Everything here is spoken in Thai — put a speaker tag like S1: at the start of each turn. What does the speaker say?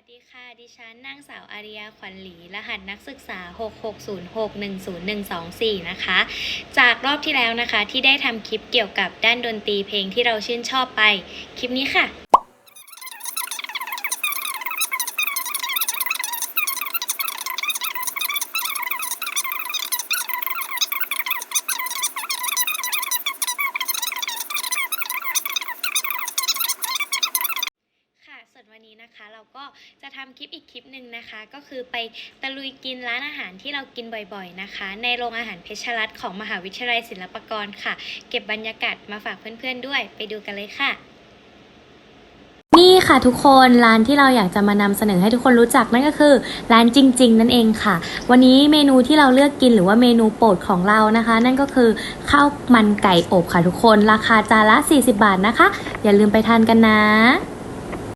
S1: วัสดีค่ะ ดิฉันนางสาวอาริยาขวัญหลี รหัสนักศึกษา 660610124 นะคะ จากรอบที่แล้วนะคะที่ได้ทำคลิปเกี่ยวกับด้านดนตรีเพลงที่เราชื่นชอบไป คลิปนี้ค่ะ ค่ะ ส่ วนวันนี้นะคะ เราก็จะทำคลิปอีกคลิปหนึ่งนะคะ ก็คือไปตะลุยกินร้านอาหารที่เรากินบ่อยๆนะคะ ในโรงอาหารเพชรรัตน์ของมหาวิทยาลัยศิลปากรค่ะ เก็บบรรยากาศมาฝากเพื่อนๆด้วย ไปดูกันเลยค่ะนี่ค่ะทุกคนร้านที่เราอยากจะมานำเสนอให้ทุกคนรู้จักนั่นก็คือร้านจริง ๆ นั่นเองค่ะ วันนี้เมนูที่เราเลือกกินหรือว่าเมนูโปรดของเรานะคะ นั่นก็คือข้าวมันไก่อบค่ะทุกคน ราคาจานละ 40 บาทนะคะ อย่าลืมไปทานกันนะ